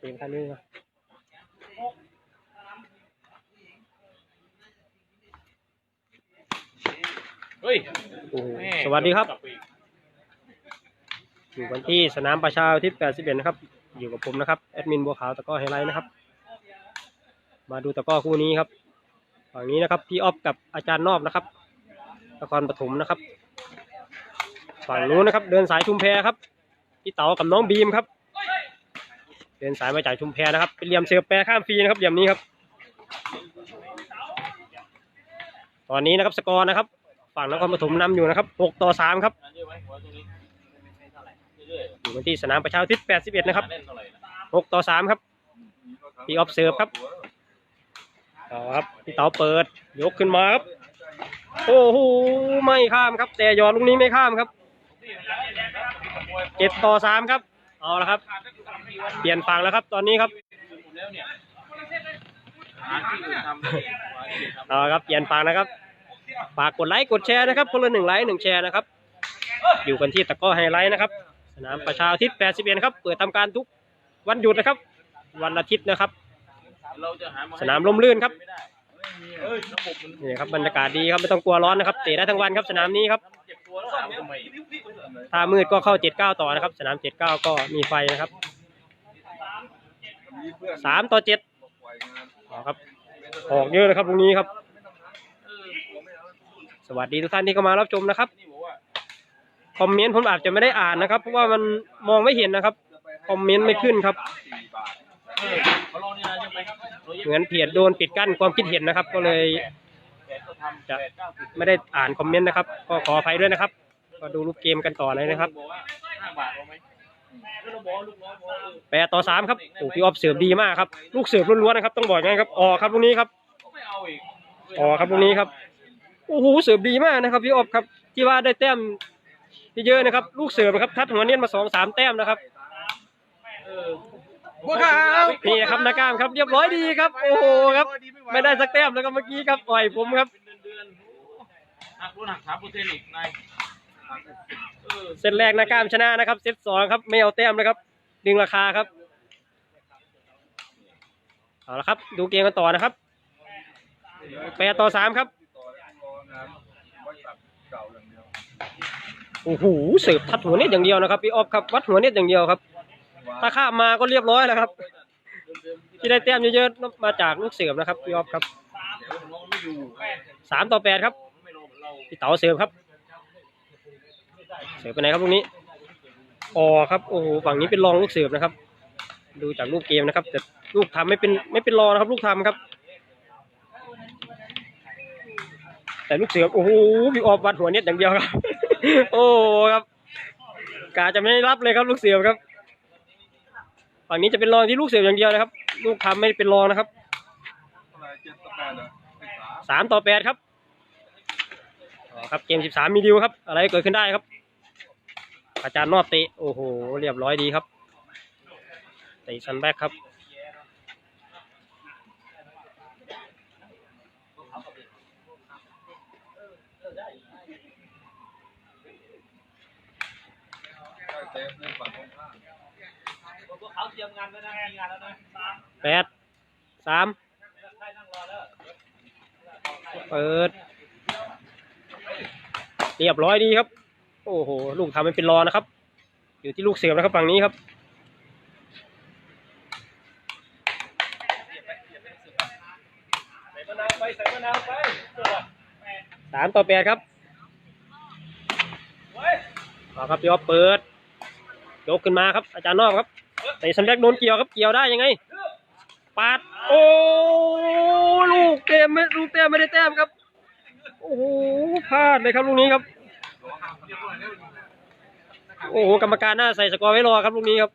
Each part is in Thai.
เต็มคันนี้นะเฮ้ยโอ้โหแม่สวัสดีครับ อยู่กันที่สนามประชาอุทิศ81นะครับ อยู่กับผมนะครับ แอดมินบัวขาวตะกร้อไฮไลท์นะครับ มาดูตะกร้อคู่นี้ครับ ฝั่งนี้นะครับ พี่ออฟกับอาจารย์นอบนะครับ นครปฐมนะครับ ฝั่งนู้นนะครับ เดินสายชุมแพครับ พี่เต๋ากับน้องบีมครับ เดินสายมาจากชุมแพนะครับเป็นเหลี่ยมเสือแปรข้ามฟรีนะครับเหลี่ยมนี้ครับ ตอนนี้นะครับสกอร์นะครับ ฝั่งนครปฐมนำอยู่นะครับ6ต่อ3ครับอยู่กันที่สนามประชาอุทิศ81นะครับเล่นเท่าไหร่นะ6ต่อ3ครับพี่ออฟเสิร์ฟครับต่อครับพี่เต๋าเปิด ยกขึ้นมาครับโอ้โหไม่ข้ามครับ แต่ยอดลูกนี้ไม่ข้ามครับ7ต่อ3ครับ เอาละครับ เปลี่ยนฝั่งแล้วครับ ตอนนี้ครับเอาละครับเปลี่ยนฝั่งนะครับฝากกดไลค์กดแชร์นะครับคนละหนึ่งไลค์หนึ่งแชร์นะครับ อยู่กันที่ตะก้อไฮไลท์นะครับ สนามประชาอุทิศ81ครับ เปิดทำการทุกวันหยุดนะครับ วันอาทิตย์นะครับ สนามร่มรื่นครับนี่ครับบรรยากาศดีครับไม่ต้องกลัวร้อนนะครับเตะได้ทั้งวันครับสนามนี้ครับ ถามทำไมถ้ามืดก็เข้า79ต่อนะครับ สนาม79ก็มีไฟนะครับ3ต่อ7อ๋อครับออกเยอะนะครับตรงนี้ครับ สวัสดีทุกท่านที่เข้ามารับชมนะครับนี่บอกว่าคอมเมนต์ผมอาจจะไม่ได้อ่านนะครับ เพราะว่ามันมองไม่เห็นนะครับ คอมเมนต์ไม่ขึ้นครับเออเขาลองนี่นะยังไปเรายังเหมือนเพจโดนปิดกั้นความคิดเห็นนะครับ ก็เลยแปดก็ทำ จะแปดเก้าสิบไม่ได้อ่านคอมเมนต์นะครับ ก็ขออภัยด้วยนะครับ ก็ดูรูปเกมกันต่อเลยนะครับบอกว่าห้าบาทเอาไหมแล้วเราบอกว่าลูกน้องบอกว่าเออแปดต่อสามครับโอ้พี่ออฟเสิร์ฟดีมากครับ ลูกเสิร์ฟล้วนๆนะครับ ต้องบอกไงครับออกครับลูกนี้ครับเขาไม่เอาอีกออกครับลูกนี้ครับโอ้โหเสิร์ฟดีมากนะครับพี่ออฟครับ ที่ว่าได้แต้มที่เยอะนะครับ ลูกเสิร์ฟนะครับทัดหัวเนียนมาสองสามแต้มนะครับเออบัวขาวนี่ครับนักกล้ามครับเรียบร้อยดีครับ โอ้โหครับ ไม่ได้สักแต้มแล้วก็เมื่อกี้ครับปล่อยผมครับ เป็นเดือนๆหักรุ่นหักสามเปอร์เซ็นต์อีกนายเออเซตแรกนักกล้ามชนะนะครับ เซตสองครับไม่เอาแต้มนะครับ ดึงราคาครับ เอาละครับ ดูเกมกันต่อนะครับแปดต่อสามครับ โอ้โหเสิร์ฟทัดหัวเน็ตอย่างเดียวนะครับพี่ออฟครับ วัดหัวเน็ตอย่างเดียวครับ ถ้าข้ามมาก็เรียบร้อยแล้วครับ ที่ได้แต้มเยอะๆมาจากลูกเสิร์ฟนะครับพี่ออฟครับ เดี๋ยวน้องไม่อยู่สามต่อแปดครับไม่รอเหมือนเราพี่เต๋าเสิร์ฟครับ เสิร์ฟไปไหนครับลูกนี้อ๋อครับโอ้โหฝั่งนี้เป็นรองลูกเสิร์ฟนะครับ ดูจากรูปเกมนะครับ แต่ลูกทำไม่เป็นไม่เป็นรองนะครับ ลูกทำครับ แต่ลูกเสิร์ฟโอ้โหพี่ออฟวัดหัวเน็ตอย่างเดียวครับ โอ้ครับกาจะไม่รับเลยครับลูกเสิร์ฟครับฝั่งนี้จะเป็นรองที่ลูกเสิร์ฟอย่างเดียวนะครับ ลูกทำไม่เป็นรองนะครับ สามต่อแปดครับครับเกม13มีดิวครับ อะไรเกิดขึ้นได้ครับ อาจารย์นอบเตะโอ้โห เรียบร้อยดีครับเตะซันแบ็กครับแปดสาม เปิด เรียบร้อยดีครับ โอ้โห ลูกทำมันเป็นรอนะครับ อยู่ที่ลูกเสียบนะครับฝั่งนี้ครับใส่มะนาวไปใส่มะนาวไปสามต่อแปดครับเอาครับพี่ออฟเปิด ยกขึ้นมาครับ อาจารย์นอกครับแต่สัญญาโดนเกี่ยวครับ เกี่ยวได้ยังไง ปาดโอ้ลูกเต็มไม่ลูกเต็มไม่ได้แต้มครับ โอ้โหพลาดเลยครับลูกนี้ครับ โอ้โหกรรมการหน้าใส่สกอร์ไว้รอครับลูกนี้ครับ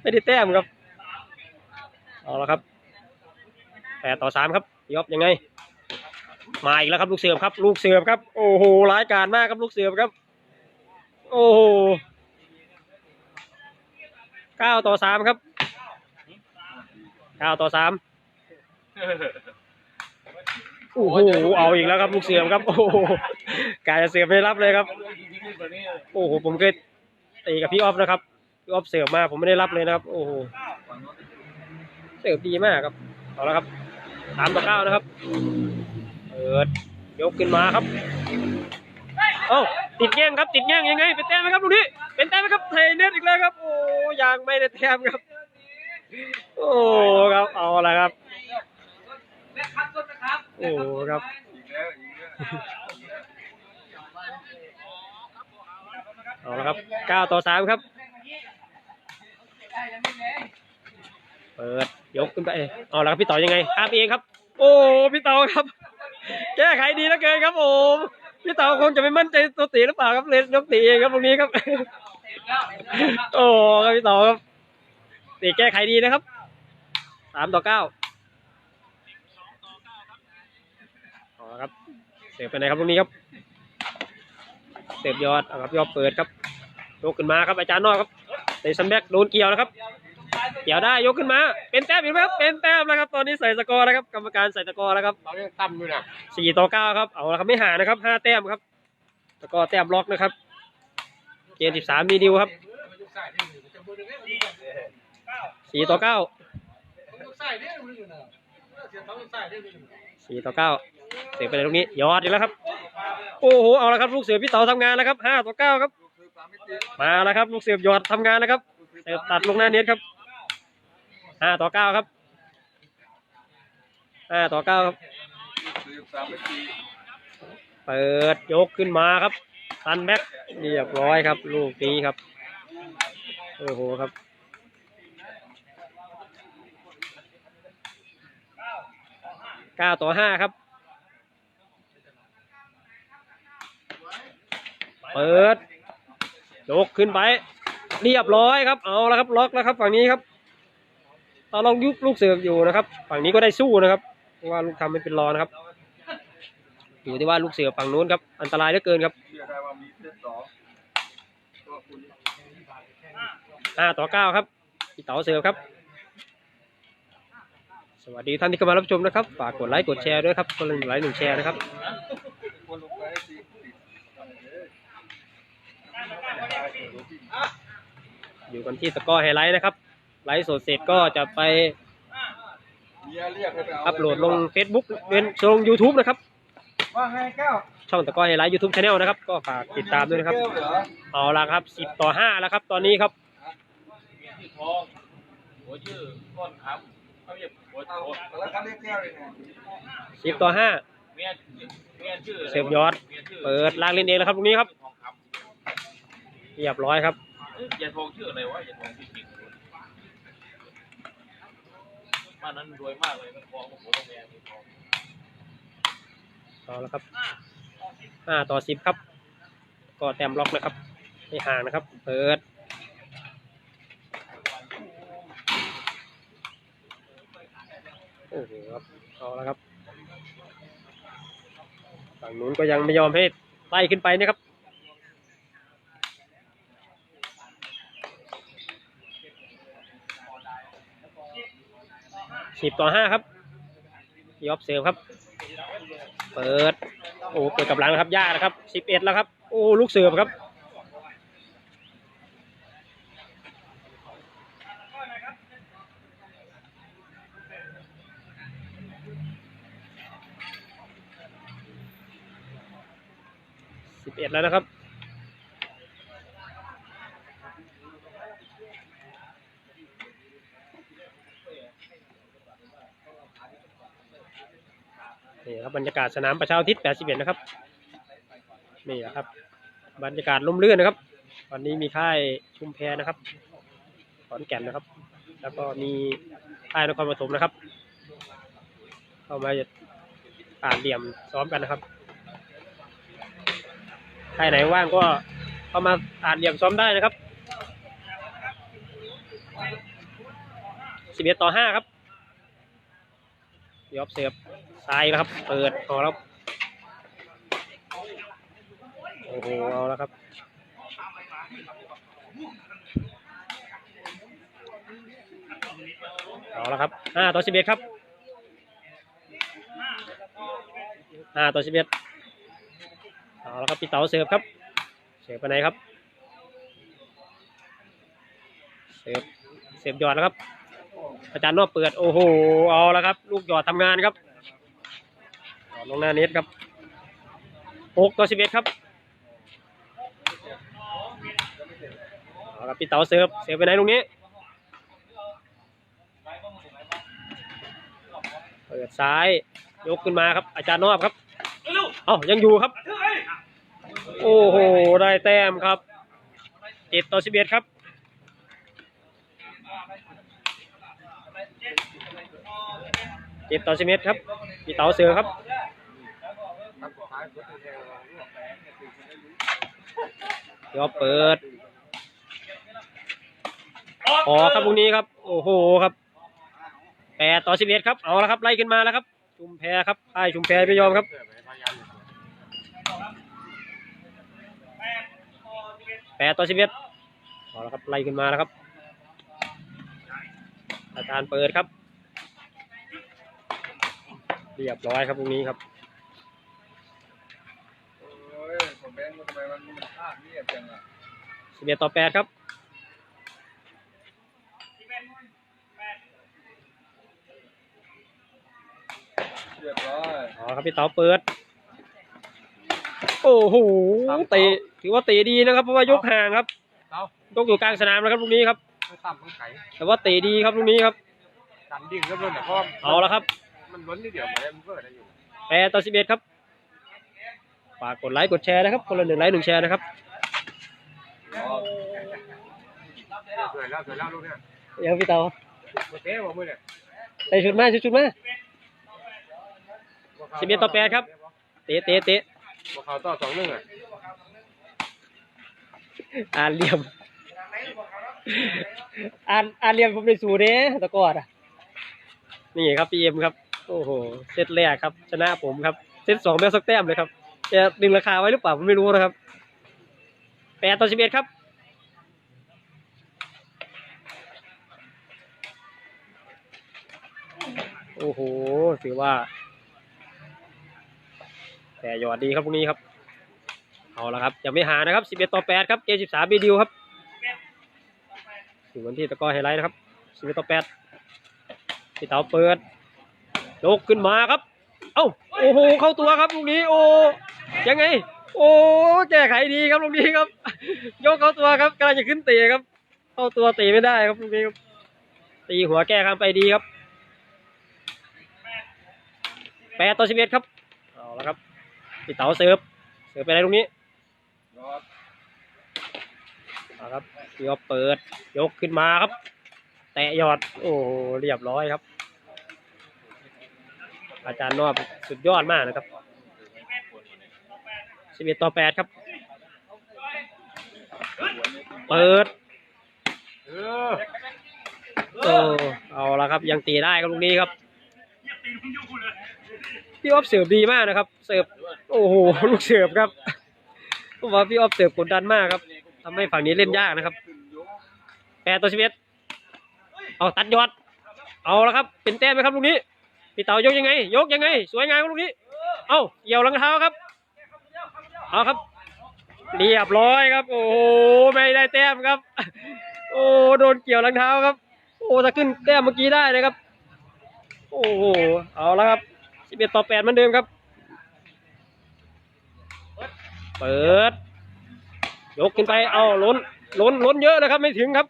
ไม่ได้แต้มครับเอาละครับแปดต่อสามครับพี่ออฟยังไง มาอีกแล้วครับลูกเสือครับ ลูกเสือครับ โอ้โหร้ายกาจมากครับลูกเสือครับ โอ้โหเก้าต่อสามครับ เก้าต่อสามโอ้โหเอาอีกแล้วครับลูกเสือครับ โอ้โหกายจะเสือไม่รับเลยครับ โอ้โหผมเคยตีกับพี่ออฟนะครับพี่ออฟเสือมาผมไม่ได้รับเลยนะครับ โอ้โหเสิร์ฟดีมากครับเอาละครับสามต่อเก้านะครับเปิดยกขึ้นมาครับเอ้าติดแง่งครับติดแง่งยังไง เป็นแต้มไหมครับลูกนี้เป็นแต้มไหมครับไทยเน็ตอีกแล้วครับ โอ้ยังไม่ได้แต้มครับ โอ้ครับเอาละครับโอ้ครับเอาละครับเก้าต่อสามครับ เปิดยกขึ้นไปเอาละครับพี่ต่อยังไงอาเองครับ โอ้พี่ต่อครับ แก้ไขดีเหลือเกินครับโอ้พี่ต่อคงจะไม่มั่นใจตัวตีหรือเปล่าครับเลยยกตีเองครับตรงนี้ครับ โอ้ครับพี่ต่อครับ ตีแก้ไขดีนะครับสามต่อเก้าเอาละครับเสียบไปไหนครับตรงนี้ครับเสียบยอดเอาครับยอดเปิดครับยกขึ้นมาครับอาจารย์นอกครับเตะซันแบ็กโดนเกี่ยวนะครับ เกี่ยวได้ยกขึ้นมา เป็นแต้มอีกไหมครับเป็นแต้มแล้วครับ ตอนนี้ใส่สกอร์แล้วครับกรรมการใส่สกอร์แล้วครับเรายังต่ำอยู่นะสี่ต่อเก้าครับเอาละครับไม่ห่างนะครับห้าแต้มครับแล้วก็แต้มล็อกนะครับเกมสิบสามมีดิวครับ สี่ต่อเก้าสี่ต่อเก้าเสียไปในตรงนี้ยอดอีกแล้วครับ โอ้โหเอาละครับลูกเสือพี่เต๋าทำงานแล้วครับห้าต่อเก้าครับ มาแล้วครับลูกเสือยอดทำงานนะครับเสือตัดลงหน้าเน็ตครับห้าต่อเก้าครับห้าต่อเก้าครับเปิดยกขึ้นมาครับซันแบ็กเรียบร้อยครับ ลูกนี้ครับโอ้โหครับ เก้าต่อห้าครับ เปิดยกขึ้นไป เรียบร้อยครับ เอาแล้วครับ ล็อกแล้วครับ ฝั่งนี้ครับตาลองยุบลูกเสือกอยู่นะครับ ฝั่งนี้ก็ได้สู้นะครับเพราะว่าลูกทำไม่เป็นรอนะครับ อยู่ที่ว่าลูกเสือฝั่งนู้นครับ อันตรายเหลือเกินครับห้าต่อเก้าครับพี่เต๋าเสือครับ วัสดีท่านที่เข้ามารับชมนะครับ ฝากกดไลค์กดแชร์ด้วยครับคนละหนึ่งไลค์หนึ่งแชร์นะครับอยู่กันที่สกอร์ไฮไลท์นะครับ ไลฟ์สดเสร็จก็จะไปอัพโหลดลง Facebook เป็นลง YouTube นะครับ ว่าไงแก้วช่องตะก้อไฮไลท์ยูทูบช anel นะครับ ก็ฝากติดตามด้วยนะครับ เอาละครับสิบต่อห้าแล้วครับ ตอนนี้ครับ ชื่อทองหัวชื่อก้อนครับเขาเรียก แล้วเขาเรียกแก้วเลยไงสิบต่อห้าเมียเมียออะไรวะเสียบยอด เปิดลากเล่นเองแล้วครับตรงนี้ครับเรียบร้อยครับอยาทองชื่ออะไรวะยาทองชื่อจริงบ้านนั้นรวยมากเลยมันทองโอ้โหทองแดงมีทองเอาละครับห้าต่อสิบครับ ก็แต้มล็อกนะครับไม่ห่างนะครับ เปิด โอ้โหครับเอาละครับฝั่งนู้นก็ยังไม่ยอมให้ไล่ขึ้นไปนะครับสิบต่อห้าครับยอบเซลครับ เปิด โอ้เปิดกับหลังนะครับยากนะครับสิบเอ็ดแล้วครับ โอ้ลูกเสือครับ สิบเอ็ดแล้วนะครับ นี่ครับบรรยากาศสนามประชาอุทิศ81นะครับ นี่นะครับ บรรยากาศลมลื่นนะครับ วันนี้มีค่ายชุมแพนะครับ ขอนแก่นนะครับ แล้วก็มีค่ายนครปฐมนะครับ เข้ามาอ่านเหลี่ยมซ้อมกันนะครับ ค่ายไหนว่างก็เข้ามาอ่านเหลี่ยมซ้อมได้นะครับ11ต่อ5ครับยอบเสียบซ้ายนะครับ เปิดออกแล้วโอ้โหเอาแล้วครับเอาแล้วครับห้าต่อสิบเอ็ดครับห้าต่อสิบเอ็ด เอาแล้วครับพี่เต๋าเสิร์ฟครับ เสิร์ฟไปไหนครับ เสิร์ฟ เสิร์ฟยอดแล้วครับ อาจารย์นอกเปิด โอ้โห เอาแล้วครับ ลูกหยอดทำงานครับลงหน้าเน็ตครับหกต่อสิบเอ็ดครับเอาครับพี่เต๋าเสิร์ฟ เสิร์ฟไปไหนตรงนี้ เปิดซ้าย ยกขึ้นมาครับ อาจารย์นอบครับ เอ้ายังอยู่ครับ โอ้โห ได้แต้มครับเจ็ดต่อสิบเอ็ดครับเจ็ดต่อสิบเอ็ดครับพี่เต๋าเสือครับยวเปิดออครับตรงนี้ครับ โอ้โหครับแปดต่อสิบเอ็ดครับ เอาละครับ ไล่ขึ้นมาแล้วครับ ชุมแพครับไอ้ชุมแพไม่ยอมครับ ปดต่อสิบเอ็ดเอาละครับไล่ขึ้นมาแล้วครับอาจารย์เปิดครับ เรียบร้อยครับตรงนี้ครับโอ้ยผมแบงค์ทำไมมันมันพลาดเรียบจังอะสิบเอ็ดต่อแปดครับเรียบร้อยอ๋อครับพี่เต๋าเปิด โอ้โหเตะ ถือว่าเตะดีนะครับ เพราะว่ายกห่างครับเอายกอยู่กลางสนามนะครับลูกนี้ครับไม่ต่ำไม่ไก่แต่ว่าเตะดีครับลูกนี้ครับดันดิ่งก็เพิ่นแต่เพราะเอาละครับ มันล้นนิดเดียวเหมือนมันเพิ่นได้อยู่แปดต่อสิบเอ็ดครับฝากกดไลค์กดแชร์นะครับคนละหนึ่งไลค์หนึ่งแชร์นะครับสวยแล้วสวยแล้วลูกเนี่ยเดี๋ยวพี่เต๋ามาเทบอกมือเนี่ยใส่ชุดมาใส่ชุดมาสิบเอ็ดต่อแปดครับ เตะเตะเตะบอกเขาต่อสองหนึ่งอะ อ่านเหลี่ยม อ่านอ่านเหลี่ยมผมในสูเด้ตะกอดอะ นี่ครับพีเอ็มครับ โอ้โห เซตแรกครับ ชนะผมครับ เซตสองแม่สักแต้มเลยครับจะดึงราคาไว้หรือเปล่าผมไม่รู้นะครับแปดต่อสิบเอ็ดครับโอ้โหถือว่า แต่ยอดดีครับพวกนี้ครับ เอาละครับยังไม่หานะครับ 11 ต่อ 8 ครับเกม13บีดิวครับอยู่วันที่ตะกอไฮไลท์นะครับ 11 ต่อ 8พี่เต๋าเปิดยกขึ้นมาครับ เอ้าโอ้โหเข้าตัวครับลูกนี้โอ้ยังไง โอ้แก้ไขดีครับลูกนี้ครับ ยกเข้าตัวครับกำลังจะขึ้นเตะครับ เข้าตัวเตะไม่ได้ครับลูกนี้ครับตีหัวแก้ข้ามไปดีครับ8ต่อ11ครับเอาละครับพี่เต๋าเสิร์ฟเสิร์ฟไปไหนตรงนี้ เอาครับพี่ก็เปิด ยกขึ้นมาครับ แตะยอด โอ้เรียบร้อยครับ อาจารย์นอบสุดยอดมากนะครับ11ต่อ8ครับ เปิดเออโอ้เอาละครับ ยังตีได้ครับลูกนี้ครับพี่อ๊อฟเสิร์ฟดีมากนะครับ เสิร์ฟ โอ้โห ลูกเสิร์ฟครับ ผมว่าพี่ออฟเสิร์ฟกดดันมากครับทำให้ฝั่งนี้เล่นยากนะครับ แปดต่อสิบเอ็ดเอาตัดยอด เอาและครับ เป็นแต้มไหมครับลูกนี้ พี่เต๋ายกยังไง ยกยังไง สวยงามลูกนี้ เอาเกี่ยวรองเท้าครับ เอาครับ เรียบร้อยครับ โอ้โห ไม่ได้แต้มครับ โอ้โดนเกี่ยวรองเท้าครับ โอ้ถ้าขึ้นแต้มเมื่อกี้ได้นะครับ โอ้โห เอาและครับ11ต่อ8เหมือนเดิมครับ เปิด ยกขึ้นไป เอาล้น ล้น ล้นเยอะนะครับ ไม่ถึงครับ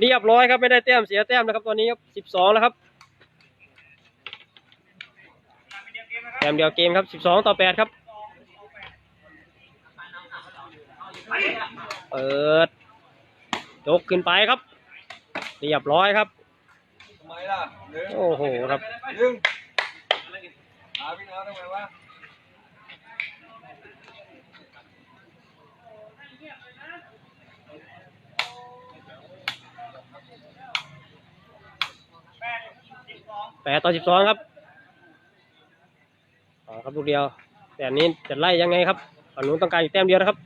เรียบร้อยครับ ไม่ได้แต้มเสียแต้มนะครับตอนนี้ครับ12แล้วครับ แต้มเดียวเกมครับ12ต่อ8ครับ เปิด ยกขึ้นไปครับ เรียบร้อยครับทำไมล่ะหนึ่งโอ้โหครับ หนึ่งหาพี่น้องทำไมวะ แปดต่อสิบสองครับต่อครับลูกเดียว แต่อันนี้จะไล่ยังไงครับฝั่งนู้นต้องการอีกแต้มเดียวนะครับ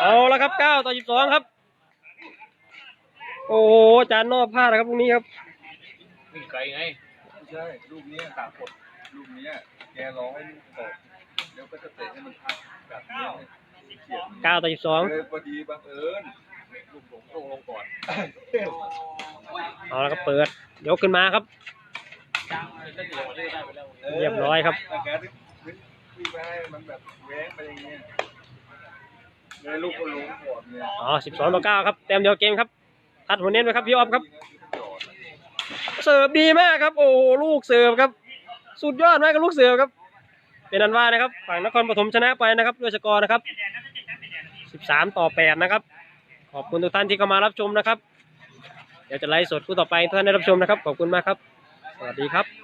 เอาละครับเก้าต่อสิบสองครับ โอ้โหจานนอกพลาดนะครับลูกนี้ครับวิ่งไกลไงไม่ใช่ลูกนี้ตากกดลูกนี้แกร้องให้ลูกตกเดี๋ยวก็จะเตะให้มันพักแบบนี้เนี่ยเขียนเก้าต่อสิบสองเลยพอดีบังเอิญ ลูกหลงลงลงก่อนเอาละครับเปิด ยกขึ้นมาครับ เรียบร้อยครับ แต่แกที่ที่ไปให้มันแบบแว้งไปอย่างเงี้ยเลยลูกก็ลงก่อนเนี่ยอ๋อสิบสองต่อเก้าครับเต็มเดียวเกมครับทัดหัวเน้นไว้ครับพี่ออฟครับ เสิร์ฟดีมากครับ โอ้โหลูกเสิร์ฟครับ สุดยอดมากกับลูกเสิร์ฟครับ เป็นอันว่านะครับ ฝั่งนครปฐมชนะไปนะครับด้วยสกอร์นะครับ 13 ต่อ 8 นะครับ ขอบคุณทุกท่านที่เข้ามารับชมนะครับ เดี๋ยวจะไลฟ์สดคู่ต่อไปท่านได้รับชมนะครับ ขอบคุณมากครับ สวัสดีครับ